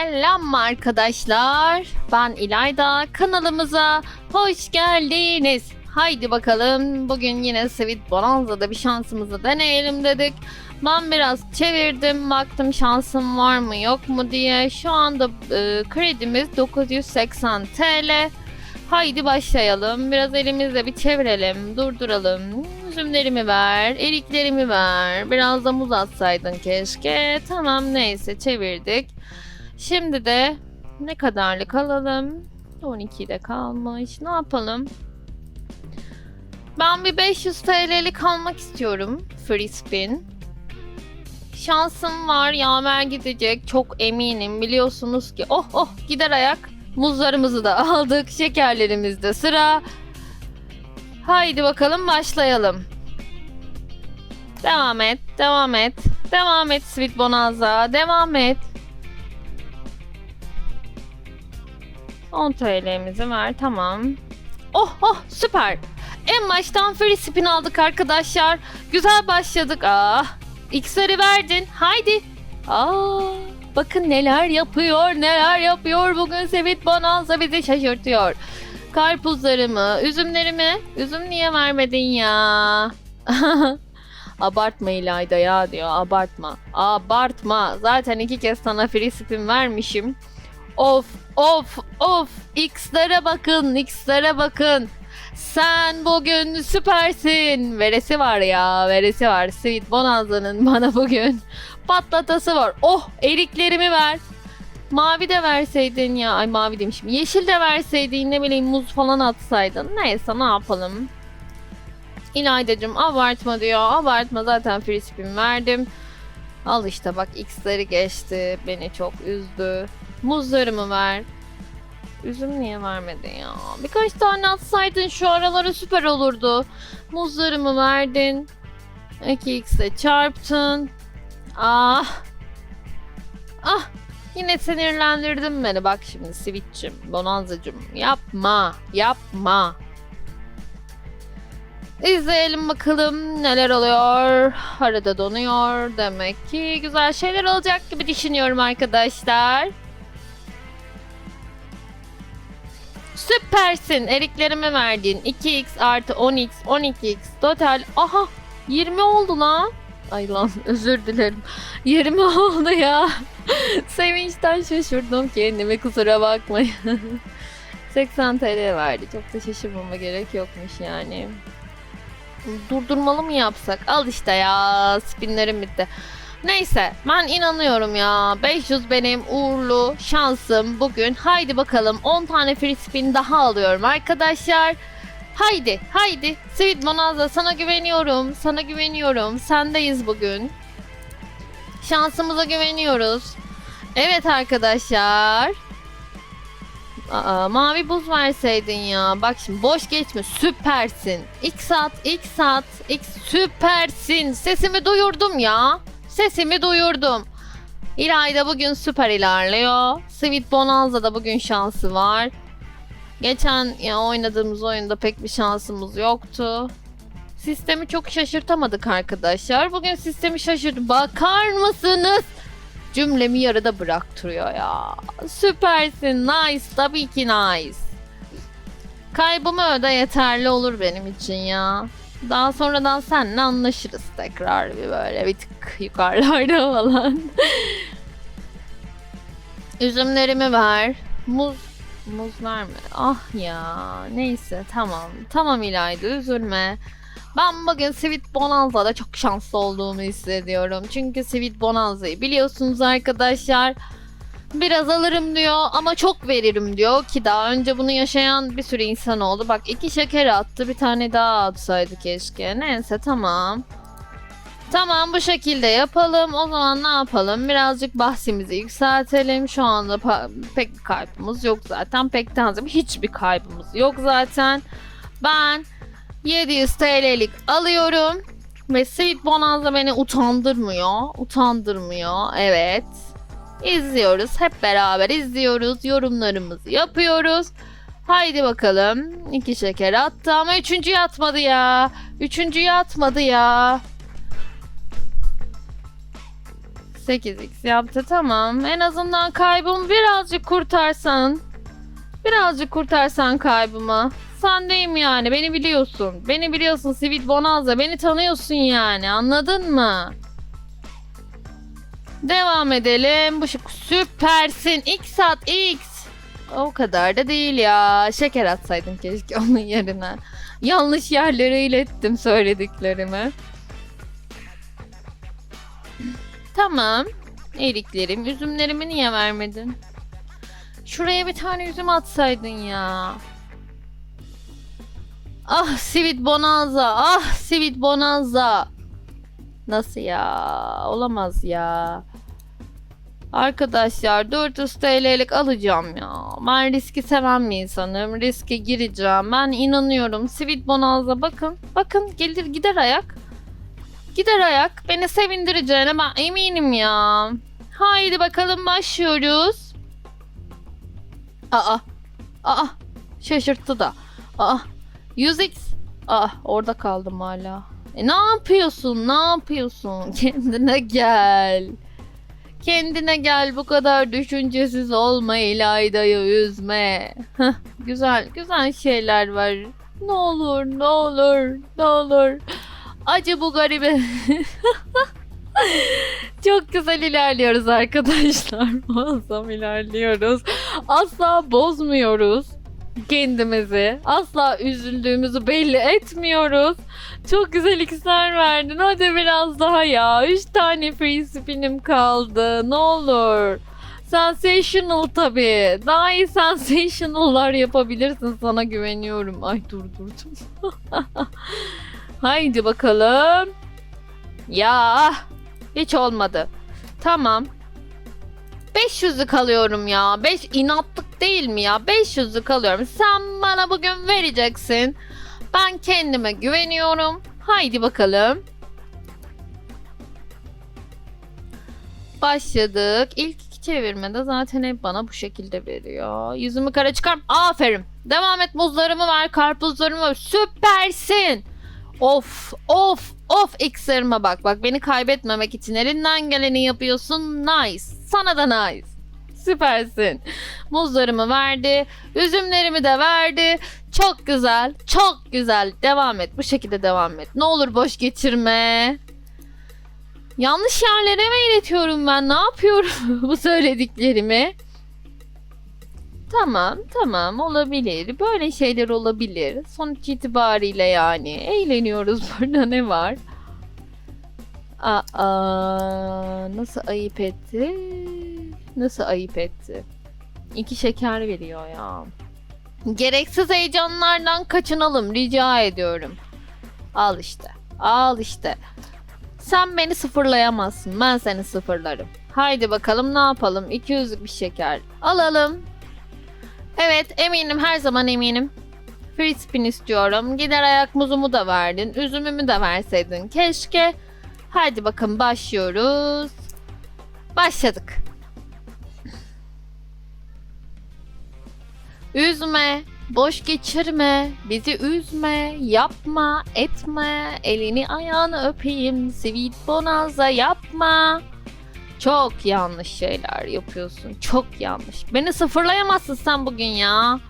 Selam arkadaşlar. Ben İlayda. Kanalımıza hoş geldiniz. Haydi bakalım bugün yine Sweet Bonanza'da bir şansımızı deneyelim dedik. Ben biraz çevirdim baktım şansım var mı yok mu diye. Şu anda e, kredimiz 980 TL. Haydi başlayalım. Biraz elimizle bir çevirelim, durduralım. Üzümlerimi ver, eriklerimi ver. Biraz da muz atsaydın keşke. Tamam neyse çevirdik. Şimdi de ne kadarlık alalım? 12'de kalmış. Ne yapalım? Ben bir 500 TL'lik almak istiyorum. Free spin. Şansım var. Yaver gidecek. Çok eminim. Biliyorsunuz ki. Oh oh gider ayak. Muzlarımızı da aldık. Şekerlerimiz de sıra. Haydi bakalım başlayalım. Devam et. Devam et. Devam et Sweet Bonanza. Devam et. 10 TL'mizi ver. Tamam. Oh oh süper. En baştan free spin aldık arkadaşlar. Güzel başladık. Ah. X'leri verdin. Haydi. Aa, bakın neler yapıyor, neler yapıyor. Bugün Sweet Bonanza bizi şaşırtıyor. Karpuzlarımı, üzümlerimi. Üzüm niye vermedin ya? abartma İlayda ya diyor. Abartma. Abartma. Zaten iki kez sana free spin vermişim. Of of of. X'lere bakın. X'lere bakın. Sen bugün süpersin. Veresi var ya. Veresi var. Sweet Bonanza'nın bana bugün patlatası var. Oh eriklerimi ver. Mavi de verseydin ya. Ay mavi demişim. Yeşil de verseydin ne bileyim muz falan atsaydın. Neyse ne yapalım. İlaydacım abartma diyor. Abartma zaten free spin verdim. Al işte bak X'leri geçti. Beni çok üzdü. Muzlarımı ver. Üzüm niye vermedin ya? Birkaç tane atsaydın şu aralara süper olurdu. Muzlarımı verdin. 2x'e çarptın. Ah. Ah. Yine sinirlendirdin beni. Bak şimdi Switch'im, Bonanza'cım. Yapma. Yapma. İzleyelim bakalım neler oluyor. Arada donuyor. Demek ki güzel şeyler olacak gibi düşünüyorum arkadaşlar. Süpersin. Eriklerime verdin. 2x artı 10x, 12x. Total. Aha 20 oldu lan. Ay lan özür dilerim. 20 oldu ya. Sevinçten şaşırdım kendime kusura bakmayın. 80 TL verdi. Çok da şaşırmama gerek yokmuş yani. Durdurmalı mı yapsak? Al işte ya. Spinlerim bitti. Neyse ben inanıyorum ya. 500 benim uğurlu şansım bugün. Haydi bakalım 10 tane free spin daha alıyorum arkadaşlar. Haydi haydi. Sweet Bonanza sana güveniyorum. Sana güveniyorum. Sendeyiz bugün. Şansımıza güveniyoruz. Evet arkadaşlar. Aa, mavi buz verseydin ya. Bak şimdi boş geçme. Süpersin. X at, X at, X süpersin. Sesimi duyurdum ya. Sesimi duyurdum. İlayda bugün süper ilerliyor. Sweet Bonanza'da bugün şansı var. Geçen ya oynadığımız oyunda pek bir şansımız yoktu. Sistemi çok şaşırtamadık arkadaşlar. Bugün sistemi şaşırttı. Bakar mısınız? Cümlemi yarıda bıraktırıyor ya. Süpersin. Nice. Tabii ki nice. Kaybımı öde yeterli olur benim için ya. Daha sonradan seninle anlaşırız tekrar bir böyle bir tık yukarılarda falan. Üzümlerimi ver. Muz muz verme. Ah ya. Neyse tamam. Tamam İlayda üzülme. Ben bugün Sweet Bonanza'da çok şanslı olduğumu hissediyorum. Çünkü Sweet Bonanza'yı biliyorsunuz arkadaşlar. Biraz alırım diyor ama çok veririm diyor ki daha önce bunu yaşayan bir sürü insan oldu. Bak iki şeker attı bir tane daha atsaydı keşke. Neyse tamam. Tamam bu şekilde yapalım. O zaman ne yapalım? Birazcık bahsimizi yükseltelim. Şu anda pek bir kaybımız yok zaten. Pek tanzim hiçbir kaybımız yok zaten. Ben 700 TL'lik alıyorum. Ve Sweet Bonanza beni utandırmıyor. Utandırmıyor. Evet. İzliyoruz. Hep beraber izliyoruz. Yorumlarımızı yapıyoruz. Haydi bakalım. İki şeker attı ama üçüncüyü atmadı ya. Üçüncüyü atmadı ya. 8x yaptı tamam. En azından kaybımı birazcık kurtarsan. Birazcık kurtarsan kaybımı. Sendeyim yani beni biliyorsun. Beni biliyorsun Sweet Bonanza. Beni tanıyorsun yani anladın mı? Devam edelim. Bu şu süpersin. X at X. O kadar da değil ya. Şeker atsaydın keşke onun yerine. Yanlış yerlere ilettim söylediklerimi. Tamam. Eriklerim, üzümlerimi niye vermedin? Şuraya bir tane üzüm atsaydın ya. Ah Sweet Bonanza, ah Sweet Bonanza. Nasıl ya? Olamaz ya. Arkadaşlar 400 TL'lik alacağım ya. Ben riski seven bir insanım. Riske gireceğim. Ben inanıyorum. Sweet Bonanza bakın. Bakın gelir gider ayak. Gider ayak. Beni sevindireceğine ben eminim ya. Haydi bakalım başlıyoruz. Aa. Aa. Şaşırttı da. Aa. 100x. Aa orada kaldım hala. E ne yapıyorsun? Ne yapıyorsun? Kendine gel. Kendine gel bu kadar düşüncesiz olma İlayda'yı üzme. Güzel güzel şeyler var. Ne olur ne olur ne olur. Acı bu garibe. Çok güzel ilerliyoruz arkadaşlar. Muazzam ilerliyoruz. Asla bozmuyoruz kendimizi. Asla üzüldüğümüzü belli etmiyoruz. Çok güzel ikizler verdin. Hadi biraz daha ya. Üç tane free spin'im kaldı. Ne olur. Sensational tabii. Daha iyi sensational'lar yapabilirsin. Sana güveniyorum. Ay durdurdum. Haydi bakalım. Ya hiç olmadı. Tamam. 500'lük alıyorum ya. 5 inatlık değil mi ya? 500'lük alıyorum. Sen bana bugün vereceksin. Ben kendime güveniyorum. Haydi bakalım. Başladık. İlk iki çevirmede zaten hep bana bu şekilde veriyor. Yüzümü kara çıkar. Aferin. Devam et muzlarımı ver, karpuzlarımı ver. Süpersin. Of, of, of iksirime bak. Bak beni kaybetmemek için elinden geleni yapıyorsun. Nice. Sana da nice. Süpersin. Muzlarımı verdi. Üzümlerimi de verdi. Çok güzel. Çok güzel. Devam et. Bu şekilde devam et. Ne olur boş geçirme. Yanlış yerlere mi iletiyorum ben? Ne yapıyorum bu söylediklerimi? Tamam, tamam olabilir. Böyle şeyler olabilir. Sonuç itibariyle yani eğleniyoruz burada ne var? Aa, nasıl ayıp etti? Nasıl ayıp etti? İki şeker veriyor ya. Gereksiz heyecanlardan kaçınalım rica ediyorum. Al işte. Al işte. Sen beni sıfırlayamazsın. Ben seni sıfırlarım. Haydi bakalım ne yapalım? 200'lük bir şeker. Alalım. Evet eminim her zaman eminim. Free spin istiyorum. Gider ayak muzumu da verdin. Üzümümü de verseydin. Keşke. Haydi bakın başlıyoruz. Başladık. Üzme, boş geçirme, bizi üzme, yapma, etme, elini ayağını öpeyim, sweet bonanza yapma. Çok yanlış şeyler yapıyorsun, çok yanlış. Beni sıfırlayamazsın sen bugün ya.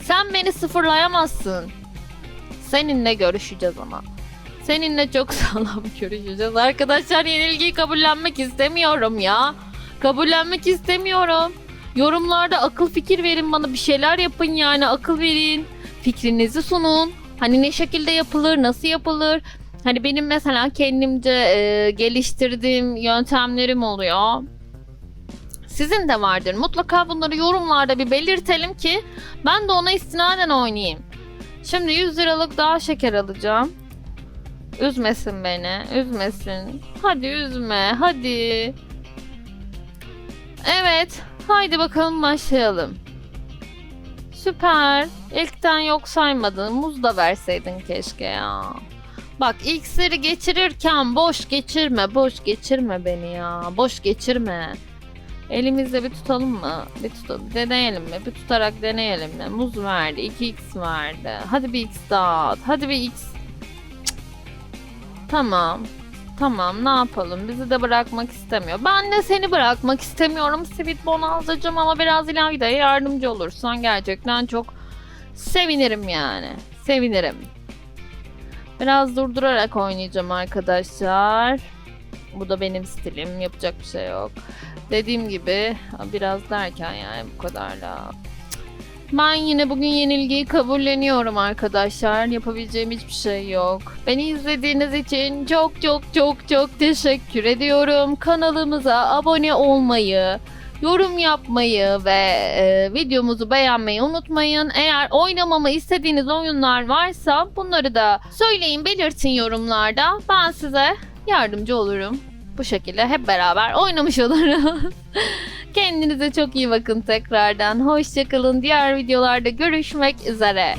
Sen beni sıfırlayamazsın. Seninle görüşeceğiz ama. Seninle çok sağlam görüşeceğiz. Arkadaşlar yenilgiyi kabullenmek istemiyorum ya. Kabullenmek istemiyorum. Yorumlarda akıl fikir verin bana bir şeyler yapın yani akıl verin. Fikrinizi sunun. Hani ne şekilde yapılır, nasıl yapılır? Hani benim mesela kendimce e, geliştirdiğim yöntemlerim oluyor. Sizin de vardır. Mutlaka bunları yorumlarda bir belirtelim ki ben de ona istinaden oynayayım. Şimdi 100 liralık daha şeker alacağım. Üzmesin beni, üzmesin. Hadi üzme, hadi. Evet, haydi bakalım başlayalım. Süper. İlkten yok saymadın. Muz da verseydin keşke ya. Bak iksiri geçirirken boş geçirme, boş geçirme beni ya. Boş geçirme. Elimizde bir tutalım mı? Bir tutalım. Deneyelim mi? Bir tutarak deneyelim mi? Muz verdi. 2x verdi. Hadi bir x daha at. Hadi bir x. Tamam. Tamam ne yapalım bizi de bırakmak istemiyor. Ben de seni bırakmak istemiyorum Sweet Bonanza'cığım ama biraz İlayda'ya yardımcı olursan gerçekten çok sevinirim yani. Sevinirim. Biraz durdurarak oynayacağım arkadaşlar. Bu da benim stilim. Yapacak bir şey yok. Dediğim gibi biraz derken yani bu kadarla. Ben yine bugün yenilgiyi kabulleniyorum arkadaşlar. Yapabileceğim hiçbir şey yok. Beni izlediğiniz için çok çok çok çok teşekkür ediyorum. Kanalımıza abone olmayı, yorum yapmayı ve e, videomuzu beğenmeyi unutmayın. Eğer oynamamı istediğiniz oyunlar varsa bunları da söyleyin, belirtin yorumlarda. Ben size yardımcı olurum. Bu şekilde hep beraber oynamış oluruz. Kendinize çok iyi bakın tekrardan. Hoşçakalın. Diğer videolarda görüşmek üzere.